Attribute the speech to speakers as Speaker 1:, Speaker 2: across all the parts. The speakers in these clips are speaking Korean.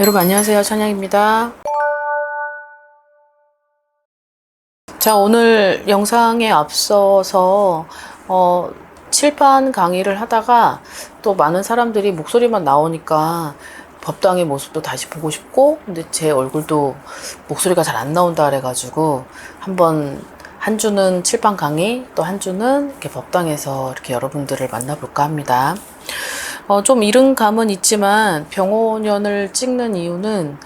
Speaker 1: 여러분 안녕하세요. 천양입니다. 자, 오늘 영상에 앞서서 어, 칠판 강의를 하다가 또 많은 사람들이 목소리만 나오니까 법당의 모습도 다시 보고 싶고 근데 제 얼굴도 목소리가 잘 안 나온다 그래가지고 한번 한 주는 칠판 강의 또 한 주는 이렇게 법당에서 이렇게 여러분들을 만나볼까 합니다. 어, 좀 이른 감은 있지만 병원연을 찍는 이유는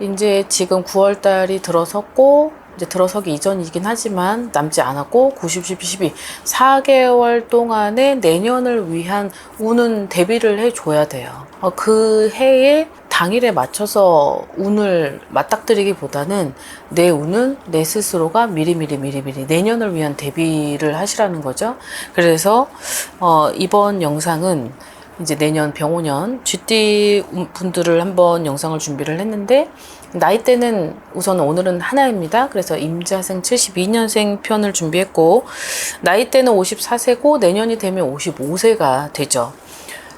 Speaker 1: 이제 지금 9월 달이 들어섰고 이제 들어서기 이전이긴 하지만 남지 않았고 90, 10, 12 4개월 동안의 내년을 위한 운은 대비를 해줘야 돼요. 어, 그 해에 당일에 맞춰서 운을 맞닥뜨리기보다는 내 운은 내 스스로가 미리미리 미리미리 내년을 위한 대비를 하시라는 거죠. 그래서 어, 이번 영상은 이제 내년 병오년 GT 분들을 한번 영상을 준비를 했는데 나이대는 우선 오늘은 하나입니다. 그래서 임자생 72년생 편을 준비했고 나이대는 54세고 내년이 되면 55세가 되죠.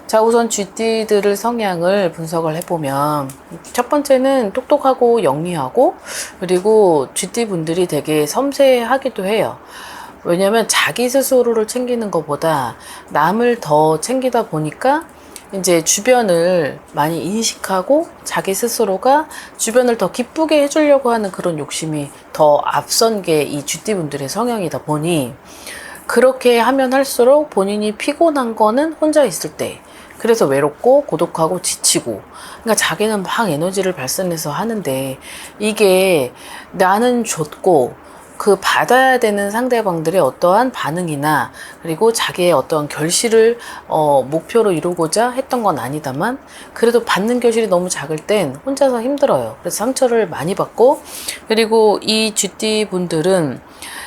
Speaker 1: 자, 우선 GT들을 성향을 분석을 해보면 첫 번째는 똑똑하고 영리하고 그리고 GT 분들이 되게 섬세하기도 해요. 왜냐면 자기 스스로를 챙기는 것보다 남을 더 챙기다 보니까 이제 주변을 많이 인식하고 자기 스스로가 주변을 더 기쁘게 해주려고 하는 그런 욕심이 더 앞선 게 이 쥐띠분들의 성향이다 보니 그렇게 하면 할수록 본인이 피곤한 거는 혼자 있을 때 그래서 외롭고 고독하고 지치고 그러니까 자기는 막 에너지를 발산해서 하는데 이게 나는 좋고 그 받아야 되는 상대방들의 어떠한 반응이나 그리고 자기의 어떠한 결실을 어, 목표로 이루고자 했던 건 아니다만 그래도 받는 결실이 너무 작을 땐 혼자서 힘들어요. 그래서 상처를 많이 받고 그리고 이 GT 분들은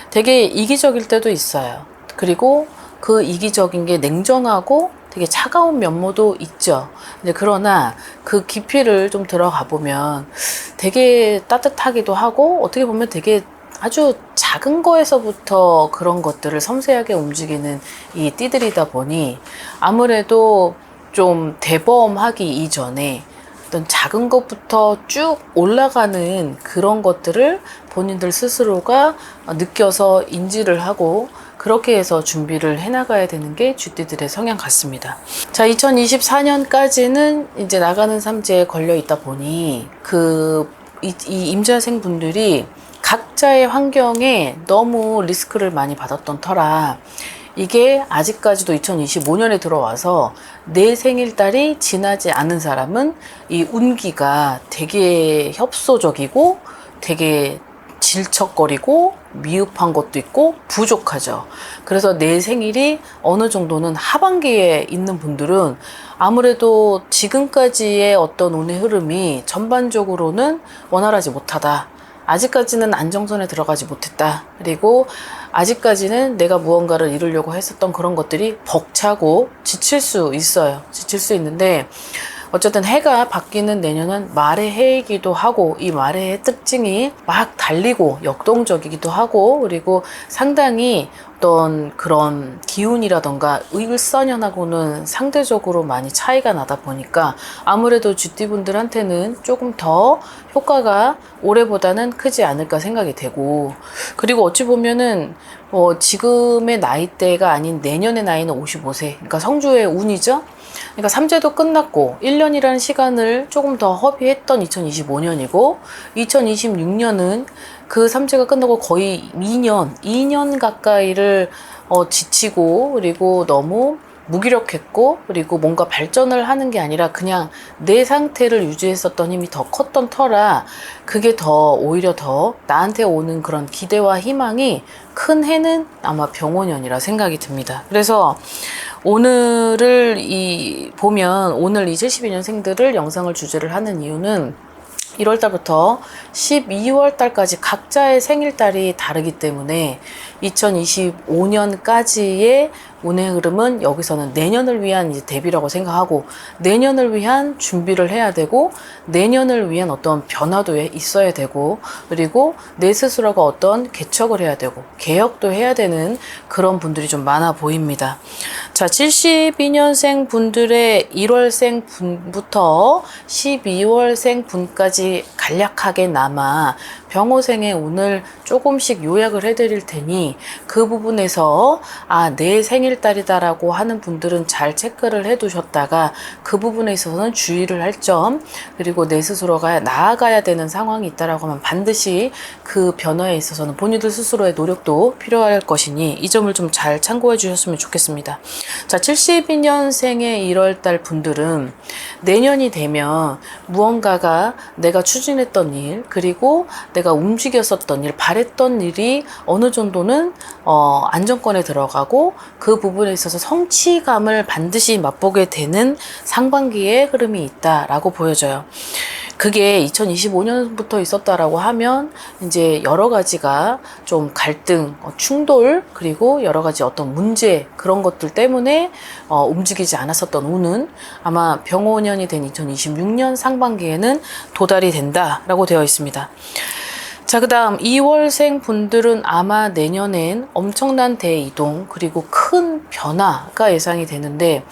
Speaker 1: 되게 이기적일 때도 있어요. 그리고 그 이기적인 게 냉정하고 되게 차가운 면모도 있죠. 근데 그러나 그 깊이를 좀 들어가 보면 되게 따뜻하기도 하고 어떻게 보면 되게 아주 작은 거에서부터 그런 것들을 섬세하게 움직이는 이 띠들이다 보니 아무래도 좀 대범하기 이전에 어떤 작은 것부터 쭉 올라가는 그런 것들을 본인들 스스로가 느껴서 인지를 하고 그렇게 해서 준비를 해나가야 되는 게 쥐띠들의 성향 같습니다. 자, 2024년까지는 이제 나가는 삼재에 걸려 있다 보니 그, 이, 이 임자생 분들이 각자의 환경에 너무 리스크를 많이 받았던 터라 이게 아직까지도 2025년에 들어와서 내 생일달이 지나지 않은 사람은 이 운기가 되게 협소적이고 되게 질척거리고 미흡한 것도 있고 부족하죠. 그래서 내 생일이 어느 정도는 하반기에 있는 분들은 아무래도 지금까지의 어떤 운의 흐름이 전반적으로는 원활하지 못하다. 아직까지는 안정선에 들어가지 못했다. 그리고 아직까지는 내가 무언가를 이루려고 했었던 그런 것들이 벅차고 지칠 수 있어요. 지칠 수 있는데 어쨌든 해가 바뀌는 내년은 말의 해이기도 하고 이 말의 해 특징이 막 달리고 역동적이기도 하고 그리고 상당히 어떤 그런 기운이라던가 의을선연하고는 상대적으로 많이 차이가 나다 보니까 아무래도 쥐띠분들한테는 조금 더 효과가 올해보다는 크지 않을까 생각이 되고 그리고 어찌 보면은 뭐 지금의 나이대가 아닌 내년의 나이는 55세. 그러니까 성주의 운이죠 그러니까 삼재도 끝났고 1년이라는 시간을 조금 더 허비했던 2025년이고 2026년은 그 삼재가 끝나고 거의 2년, 2년 가까이를 어, 지치고 그리고 너무 무기력했고 그리고 뭔가 발전을 하는 게 아니라 그냥 내 상태를 유지했었던 힘이 더 컸던 터라 그게 더 오히려 더 나한테 오는 그런 기대와 희망이 큰 해는 아마 병원연이라 생각이 듭니다. 그래서 오늘을 이 보면 오늘 이 72년생들을 영상을 주제를 하는 이유는 1월 달부터 12월 달까지 각자의 생일달이 다르기 때문에 2025년까지의 운의 흐름은 여기서는 내년을 위한 이제 대비라고 생각하고 내년을 위한 준비를 해야 되고 내년을 위한 어떤 변화도 있어야 되고 그리고 내 스스로가 어떤 개척을 해야 되고 개혁도 해야 되는 그런 분들이 좀 많아 보입니다. 자, 72년생 분들의 1월생 분부터 12월생 분까지 간략하게 남아 병호생의 오늘 조금씩 요약을 해드릴 테니 그 부분에서 아, 내 생일달이다라고 하는 분들은 잘 체크를 해 두셨다가 그 부분에 있어서는 주의를 할 점 그리고 내 스스로가 나아가야 되는 상황이 있다라고 하면 반드시 그 변화에 있어서는 본인들 스스로의 노력도 필요할 것이니 이 점을 좀 잘 참고해 주셨으면 좋겠습니다. 자, 72년생의 1월달 분들은 내년이 되면 무언가가 내가 추진했던 일, 그리고 내가 움직였었던 일, 바랬던 일이 어느 정도는 어, 안정권에 들어가고 그 부분에 있어서 성취감을 반드시 맛보게 되는 상반기의 흐름이 있다라고 보여져요. 그게 2025년부터 있었다라고 하면 이제 여러 가지가 좀 갈등, 어, 충돌 그리고 여러 가지 어떤 문제 그런 것들 때문에 어, 움직이지 않았었던 운은 아마 병호년이 된 2026년 상반기에는 도달이 된다라고 되어 있습니다. 자, 그 다음 2월생 분들은 아마 내년엔 엄청난 대이동 그리고 큰 변화가 예상이 되는데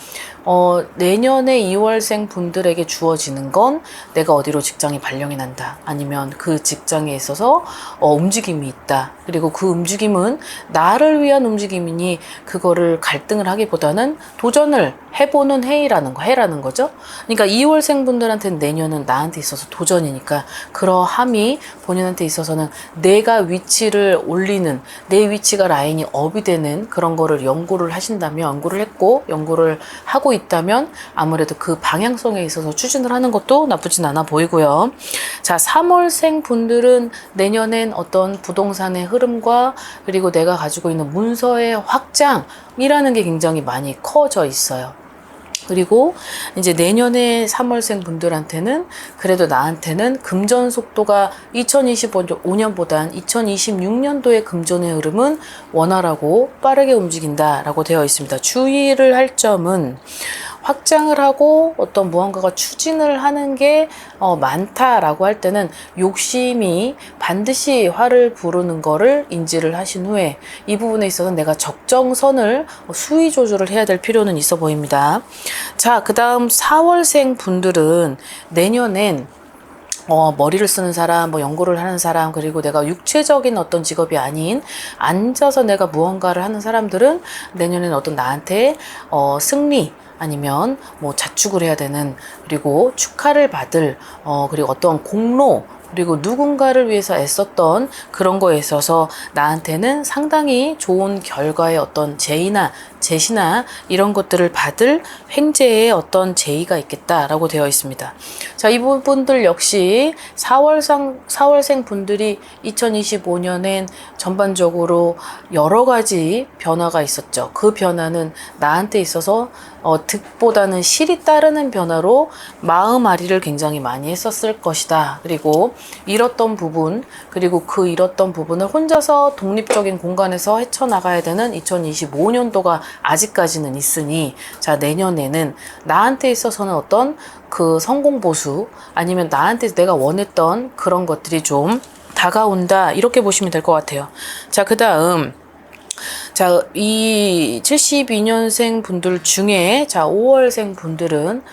Speaker 1: 어, 내년에 2월생 분들에게 주어지는 건 내가 어디로 직장이 발령이 난다. 아니면 그 직장에 있어서 어, 움직임이 있다. 그리고 그 움직임은 나를 위한 움직임이니 그거를 갈등을 하기보다는 도전을 해보는 해이라는 거, 해라는 거죠. 그러니까 2월생 분들한테는 내년은 나한테 있어서 도전이니까 그러함이 본인한테 있어서는 내가 위치를 올리는 내 위치가 라인이 업이 되는 그런 거를 연구를 하신다면 연구를 했고 연구를 하고 있다면 아무래도 그 방향성에 있어서 추진을 하는 것도 나쁘진 않아 보이고요. 자, 3월생 분들은 내년엔 어떤 부동산의 흐름과 그리고 내가 가지고 있는 문서의 확장이라는 게 굉장히 많이 커져 있어요. 그리고 이제 내년에 3월생 분들한테는 그래도 나한테는 금전 속도가 2025년보단 2026년도의 금전의 흐름은 원활하고 빠르게 움직인다라고 되어 있습니다. 주의를 할 점은 확장을 하고 어떤 무언가가 추진을 하는 게 어, 많다라고 할 때는 욕심이 반드시 화를 부르는 거를 인지를 하신 후에 이 부분에 있어서 내가 적정선을 수위 조절을 해야 될 필요는 있어 보입니다. 자, 그 다음 4월생 분들은 내년엔 어, 머리를 쓰는 사람, 뭐 연구를 하는 사람, 그리고 내가 육체적인 어떤 직업이 아닌 앉아서 내가 무언가를 하는 사람들은 내년에는 어떤 나한테 어, 승리, 아니면 뭐 자축을 해야 되는 그리고 축하를 받을 어 그리고 어떤 공로 그리고 누군가를 위해서 애썼던 그런 거에 있어서 나한테는 상당히 좋은 결과의 어떤 제의나 제시나 이런 것들을 받을 횡재의 어떤 제의가 있겠다라고 되어 있습니다. 자, 이 부분들 역시 4월상, 4월생 분들이 2025년엔 전반적으로 여러 가지 변화가 있었죠. 그 변화는 나한테 있어서 어, 득보다는 실이 따르는 변화로 마음 아리를 굉장히 많이 했었을 것이다. 그리고 잃었던 부분, 그리고 그 잃었던 부분을 혼자서 독립적인 공간에서 헤쳐나가야 되는 2025년도가 아직까지는 있으니 자 내년에는 나한테 있어서는 어떤 그 성공 보수 아니면 나한테 내가 원했던 그런 것들이 좀 다가온다 이렇게 보시면 될 것 같아요. 자 그 다음 자, 이 72년생 분들 중에 자, 5월생 분들은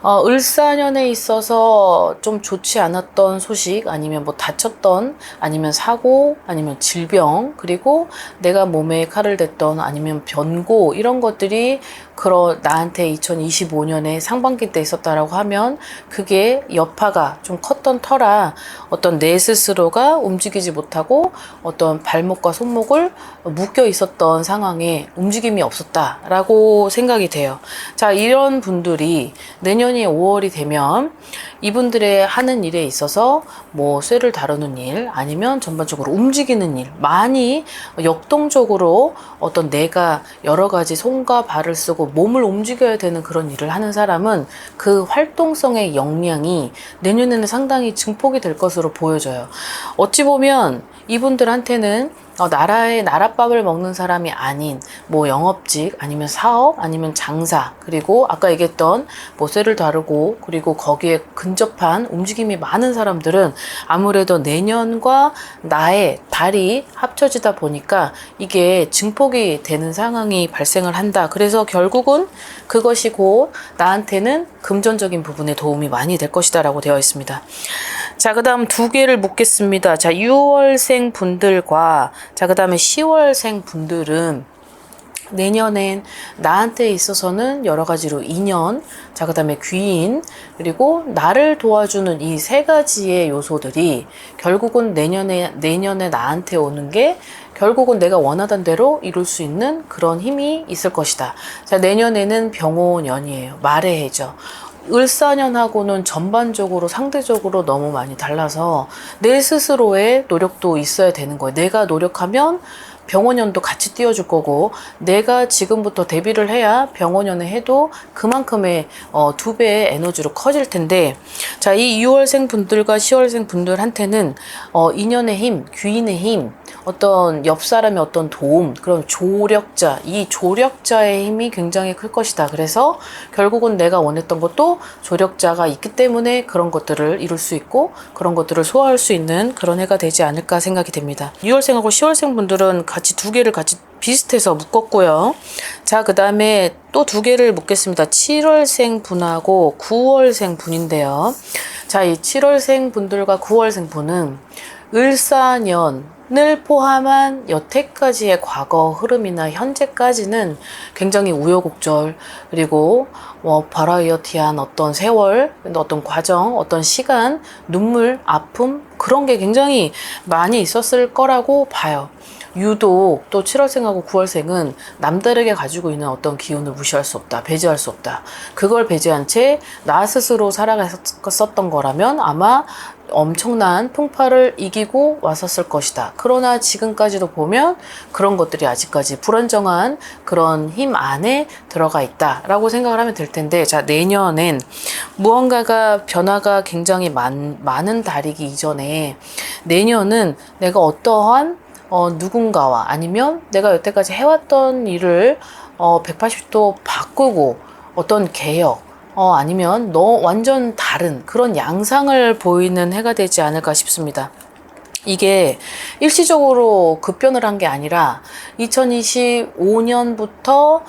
Speaker 1: 어, 을사년에 있어서 좀 좋지 않았던 소식 아니면 뭐 다쳤던 아니면 사고 아니면 질병 그리고 내가 몸에 칼을 댔던 아니면 변고 이런 것들이 그런 나한테 2025년에 상반기 때 있었다라고 하면 그게 여파가 좀 컸던 터라 어떤 내 스스로가 움직이지 못하고 어떤 발목과 손목을 묶여 있었던 상황에 움직임이 없었다라고 생각이 돼요. 자, 이런 분들이 내년이 5월이 되면 이분들의 하는 일에 있어서 뭐 쇠를 다루는 일 아니면 전반적으로 움직이는 일 많이 역동적으로 어떤 내가 여러 가지 손과 발을 쓰고 몸을 움직여야 되는 그런 일을 하는 사람은 그 활동성의 역량이 내년에는 상당히 증폭이 될 것으로 보여져요. 어찌 보면 이분들한테는 어, 나라의 나라밥을 먹는 사람이 아닌 뭐 영업직 아니면 사업 아니면 장사 그리고 아까 얘기했던 뭐 쇠를 다루고 그리고 거기에 근접한 움직임이 많은 사람들은 아무래도 내년과 나의 달이 합쳐지다 보니까 이게 증폭이 되는 상황이 발생을 한다. 그래서 결국은 그것이 곧 나한테는 금전적인 부분에 도움이 많이 될 것이다라고 되어 있습니다. 자, 그 다음 두 개를 묻겠습니다. 자, 6월생 분들과, 자, 그 다음에 10월생 분들은 내년엔 나한테 있어서는 여러 가지로 인연, 자, 그 다음에 귀인, 그리고 나를 도와주는 이 세 가지의 요소들이 결국은 내년에, 내년에 나한테 오는 게 결국은 내가 원하던 대로 이룰 수 있는 그런 힘이 있을 것이다. 자, 내년에는 병호년이에요. 말의 해죠. 을사년하고는 전반적으로 상대적으로 너무 많이 달라서 내 스스로의 노력도 있어야 되는 거예요. 내가 노력하면 병원연도 같이 띄워줄 거고 내가 지금부터 데뷔를 해야 병원연을 해도 그만큼의 어, 두 배의 에너지로 커질 텐데 자 이 6월생 분들과 10월생 분들한테는 어, 인연의 힘, 귀인의 힘, 어떤 옆 사람의 어떤 도움, 그런 조력자, 이 조력자의 힘이 굉장히 클 것이다. 그래서 결국은 내가 원했던 것도 조력자가 있기 때문에 그런 것들을 이룰 수 있고 그런 것들을 소화할 수 있는 그런 해가 되지 않을까 생각이 됩니다. 6월생하고 10월생 분들은 같이 두 개를 같이 비슷해서 묶었고요. 자, 그 다음에 또 두 개를 묶겠습니다. 7월생 분하고 9월생 분인데요. 자, 이 7월생 분들과 9월생 분은 을사년 을 포함한 여태까지의 과거 흐름이나 현재까지는 굉장히 우여곡절 그리고 뭐 버라이어티한 어떤 세월, 어떤 과정, 어떤 시간, 눈물, 아픔 그런 게 굉장히 많이 있었을 거라고 봐요. 유독 또 7월생하고 9월생은 남다르게 가지고 있는 어떤 기운을 무시할 수 없다. 배제할 수 없다. 그걸 배제한 채 나 스스로 살아갔었던 거라면 아마 엄청난 풍파를 이기고 왔었을 것이다. 그러나 지금까지도 보면 그런 것들이 아직까지 불안정한 그런 힘 안에 들어가 있다라고 생각을 하면 될 텐데, 자, 내년엔 무언가가 변화가 굉장히 많, 많은 달이기 이전에 내년은 내가 어떠한 어, 누군가와 아니면 내가 여태까지 해왔던 일을 어, 180도 바꾸고 어떤 개혁, 어, 아니면 너 완전 다른 그런 양상을 보이는 해가 되지 않을까 싶습니다. 이게 일시적으로 급변을 한 게 아니라 2025년부터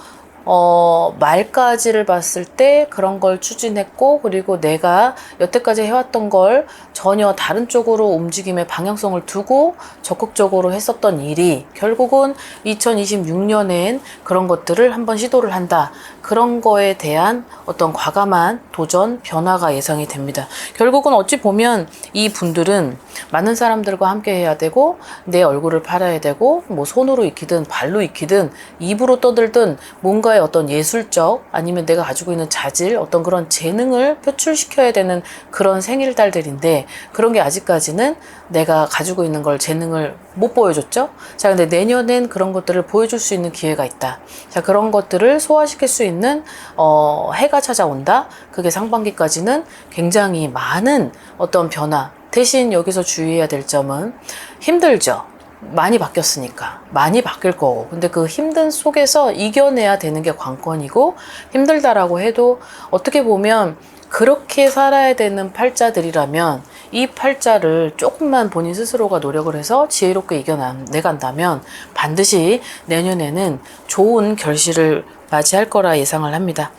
Speaker 1: 어, 말까지를 봤을 때 그런 걸 추진했고, 그리고 내가 여태까지 해왔던 걸 전혀 다른 쪽으로 움직임의 방향성을 두고 적극적으로 했었던 일이 결국은 2026년엔 그런 것들을 한번 시도를 한다. 그런 거에 대한 어떤 과감한 도전, 변화가 예상이 됩니다. 결국은 어찌 보면 이 분들은 많은 사람들과 함께 해야 되고, 내 얼굴을 팔아야 되고, 뭐 손으로 익히든 발로 익히든 입으로 떠들든 뭔가의 어떤 예술적 아니면 내가 가지고 있는 자질, 어떤 그런 재능을 표출시켜야 되는 그런 생일달들인데, 그런 게 아직까지는 내가 가지고 있는 걸 재능을 못 보여줬죠? 자, 근데 내년엔 그런 것들을 보여줄 수 있는 기회가 있다. 자, 그런 것들을 소화시킬 수 있는, 어, 해가 찾아온다? 그게 상반기까지는 굉장히 많은 어떤 변화. 대신 여기서 주의해야 될 점은 힘들죠. 많이 바뀌었으니까 많이 바뀔 거고 근데 그 힘든 속에서 이겨내야 되는 게 관건이고 힘들다라고 해도 어떻게 보면 그렇게 살아야 되는 팔자들이라면 이 팔자를 조금만 본인 스스로가 노력을 해서 지혜롭게 이겨내간다면 반드시 내년에는 좋은 결실을 맞이할 거라 예상을 합니다.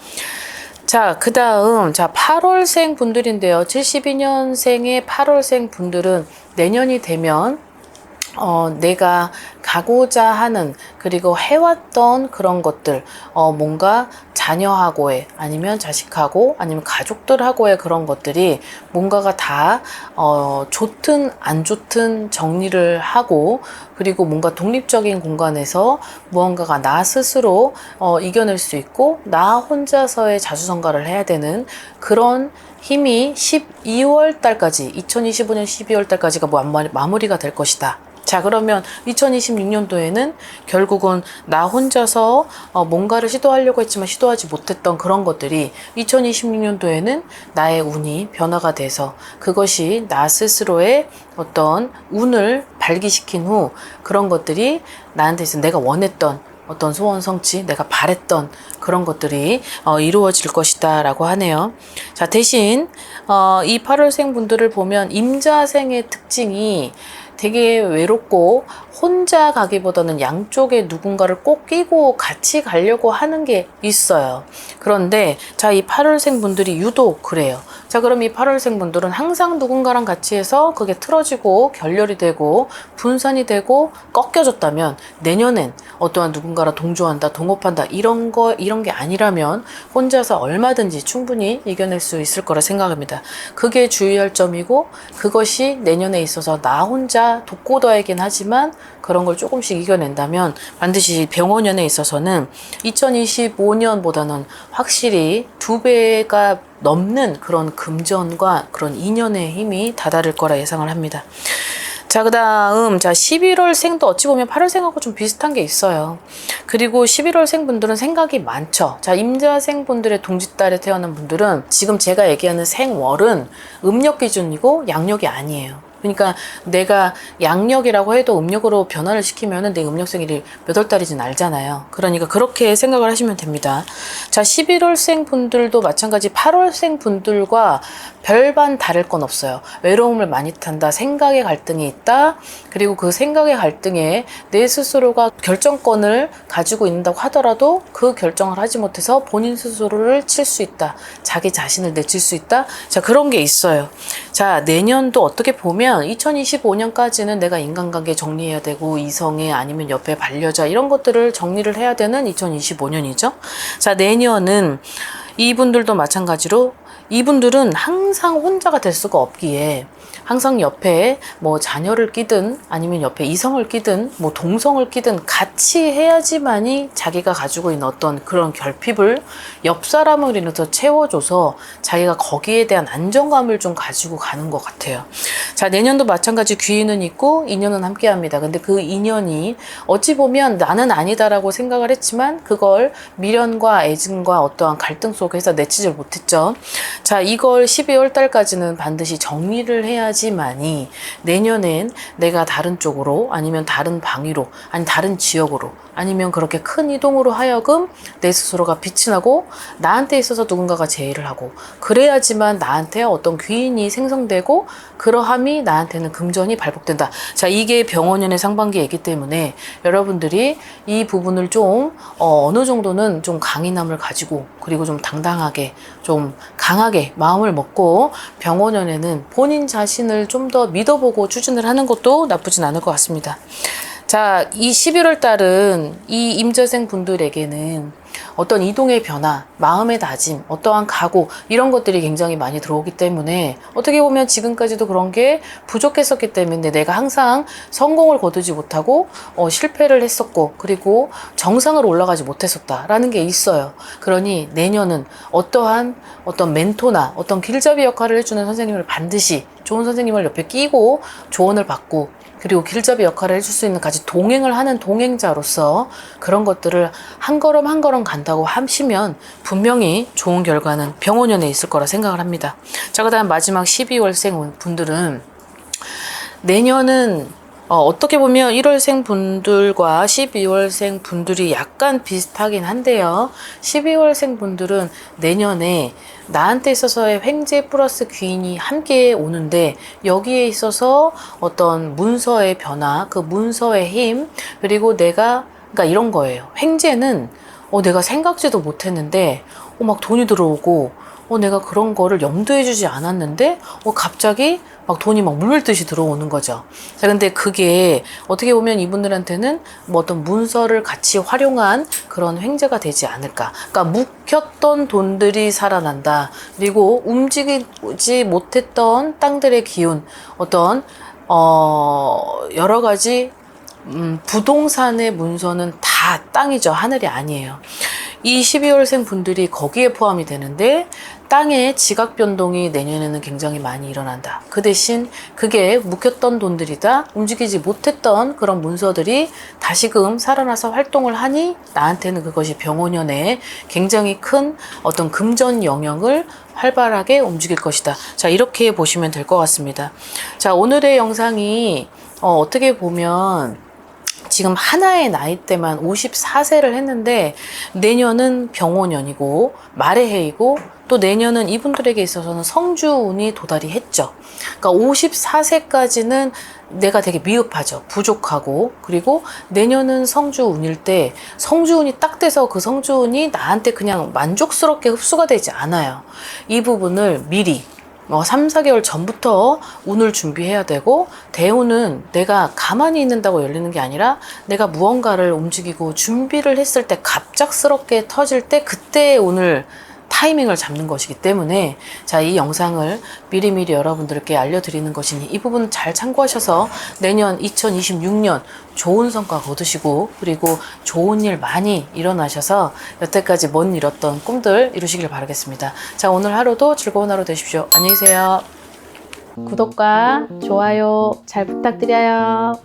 Speaker 1: 자, 그 다음, 자, 8월생 분들인데요. 72년생의 8월생 분들은 내년이 되면 어, 내가 가고자 하는 그리고 해왔던 그런 것들 어, 뭔가 자녀하고의 아니면 자식하고 아니면 가족들하고의 그런 것들이 뭔가가 다 어, 좋든 안 좋든 정리를 하고 그리고 뭔가 독립적인 공간에서 무언가가 나 스스로 어, 이겨낼 수 있고 나 혼자서의 자수성가를 해야 되는 그런 힘이 12월 달까지 2025년 12월 달까지가 뭐 마무리가 될 것이다. 자, 그러면 2026년도에는 결국은 나 혼자서 어, 뭔가를 시도하려고 했지만 시도하지 못했던 그런 것들이 2026년도에는 나의 운이 변화가 돼서 그것이 나 스스로의 어떤 운을 발기시킨 후 그런 것들이 나한테 있어 내가 원했던 어떤 소원 성취, 내가 바랬던 그런 것들이 어, 이루어질 것이다 라고 하네요. 자, 대신 어, 이 8월생 분들을 보면 임자생의 특징이 되게 외롭고 혼자 가기보다는 양쪽에 누군가를 꼭 끼고 같이 가려고 하는 게 있어요. 그런데 자, 이 8월생 분들이 유독 그래요. 자, 그럼 이 8월생 분들은 항상 누군가랑 같이 해서 그게 틀어지고 결렬이 되고 분산이 되고 꺾여졌다면 내년엔 어떠한 누군가랑 동조한다, 동업한다 이런 거 이런 게 아니라면 혼자서 얼마든지 충분히 이겨낼 수 있을 거라 생각합니다. 그게 주의할 점이고 그것이 내년에 있어서 나 혼자 독고다이긴 하지만 그런 걸 조금씩 이겨낸다면 반드시 병원연에 있어서는 2025년보다는 확실히 두 배가 넘는 그런 금전과 그런 인연의 힘이 다다를 거라 예상을 합니다. 자, 그 다음, 자, 11월 생도 어찌 보면 8월 생하고 좀 비슷한 게 있어요. 그리고 11월 생 분들은 생각이 많죠. 자, 임자생 분들의 동짓달에 태어난 분들은 지금 제가 얘기하는 생월은 음력 기준이고 양력이 아니에요. 그러니까 내가 양력이라고 해도 음력으로 변화를 시키면은 내 음력 생일이 몇 월 달인지는 알잖아요. 그러니까 그렇게 생각을 하시면 됩니다. 자, 11월생 분들도 마찬가지 8월생 분들과 별반 다를 건 없어요. 외로움을 많이 탄다. 생각의 갈등이 있다. 그리고 그 생각의 갈등에 내 스스로가 결정권을 가지고 있는다고 하더라도 그 결정을 하지 못해서 본인 스스로를 칠 수 있다. 자기 자신을 내칠 수 있다. 자, 그런 게 있어요. 자, 내년도 어떻게 보면 2025년까지는 내가 인간관계 정리해야 되고 이성애 아니면 옆에 반려자 이런 것들을 정리를 해야 되는 2025년이죠. 자, 내년은 이분들도 마찬가지로 이분들은 항상 혼자가 될 수가 없기에 항상 옆에 뭐 자녀를 끼든 아니면 옆에 이성을 끼든 뭐 동성을 끼든 같이 해야지만이 자기가 가지고 있는 어떤 그런 결핍을 옆 사람을 인해서 채워줘서 자기가 거기에 대한 안정감을 좀 가지고 가는 것 같아요. 자, 내년도 마찬가지 귀인은 있고 인연은 함께 합니다. 근데 그 인연이 어찌 보면 나는 아니다라고 생각을 했지만 그걸 미련과 애증과 어떠한 갈등 속에서 내치질 못했죠. 자, 이걸 12월 달까지는 반드시 정리를 해야지 만이 내년엔 내가 다른 쪽으로 아니면 다른 방위로 아니 다른 지역으로 아니면 그렇게 큰 이동으로 하여금 내 스스로가 빛이 나고 나한테 있어서 누군가가 제의를 하고 그래야지만 나한테 어떤 귀인이 생성되고 그러함이 나한테는 금전이 발복된다. 자, 이게 병원연의 상반기이기 때문에 여러분들이 이 부분을 좀 어, 어느 정도는 좀 강인함을 가지고 그리고 좀 당당하게 좀 강하게 마음을 먹고 병원연에는 본인 자신을 좀 더 믿어보고 추진을 하는 것도 나쁘진 않을 것 같습니다. 자, 이 11월 달은 이 임자생 분들에게는 어떤 이동의 변화, 마음의 다짐, 어떠한 각오, 이런 것들이 굉장히 많이 들어오기 때문에 어떻게 보면 지금까지도 그런 게 부족했었기 때문에 내가 항상 성공을 거두지 못하고 어, 실패를 했었고 그리고 정상으로 올라가지 못했었다라는 게 있어요. 그러니 내년은 어떠한 어떤 멘토나 어떤 길잡이 역할을 해주는 선생님을 반드시 좋은 선생님을 옆에 끼고 조언을 받고 그리고 길잡이 역할을 해줄 수 있는 같이 동행을 하는 동행자로서 그런 것들을 한 걸음 한 걸음 간다고 하시면 분명히 좋은 결과는 병원연에 있을 거라 생각을 합니다. 자, 그 다음 마지막 12월생 분들은 내년은 어, 떻게 보면 1월생 분들과 12월생 분들이 약간 비슷하긴 한데요. 12월생 분들은 내년에 나한테 있어서의 횡재 플러스 귀인이 함께 오는데 여기에 있어서 어떤 문서의 변화, 그 문서의 힘, 그리고 내가, 그러니까 이런 거예요. 횡재는 어, 내가 생각지도 못했는데, 어, 막 돈이 들어오고, 어, 내가 그런 거를 염두해 주지 않았는데, 어, 갑자기 막 돈이 막 물밀듯이 들어오는 거죠. 자, 근데 그게 어떻게 보면 이분들한테는 뭐 어떤 문서를 같이 활용한 그런 횡재가 되지 않을까. 그러니까 묵혔던 돈들이 살아난다. 그리고 움직이지 못했던 땅들의 기운, 어떤, 어, 여러 가지 음, 부동산의 문서는 다 땅이죠. 하늘이 아니에요. 이 12월생 분들이 거기에 포함이 되는데 땅의 지각 변동이 내년에는 굉장히 많이 일어난다. 그 대신 그게 묵혔던 돈들이다 움직이지 못했던 그런 문서들이 다시금 살아나서 활동을 하니 나한테는 그것이 병원연에 굉장히 큰 어떤 금전 영역을 활발하게 움직일 것이다. 자, 이렇게 보시면 될 것 같습니다. 자, 오늘의 영상이 어, 어떻게 보면 지금 하나의 나이대만 54세를 했는데 내년은 병원년이고 말의 해이고 또 내년은 이분들에게 있어서는 성주운이 도달이 했죠. 그러니까 54세까지는 내가 되게 미흡하죠. 부족하고 그리고 내년은 성주운일 때 성주운이 딱 돼서 그 성주운이 나한테 그냥 만족스럽게 흡수가 되지 않아요. 이 부분을 미리 뭐 3, 4개월 전부터 운을 준비해야 되고 대운은 내가 가만히 있는다고 열리는 게 아니라 내가 무언가를 움직이고 준비를 했을 때 갑작스럽게 터질 때 그때 운을 타이밍을 잡는 것이기 때문에 자 이 영상을 미리미리 여러분들께 알려드리는 것이니 이 부분 잘 참고하셔서 내년 2026년 좋은 성과 거두시고 그리고 좋은 일 많이 일어나셔서 여태까지 못 이뤘던 꿈들 이루시길 바라겠습니다. 자 오늘 하루도 즐거운 하루 되십시오. 안녕히 계세요. 구독과 좋아요 잘 부탁드려요.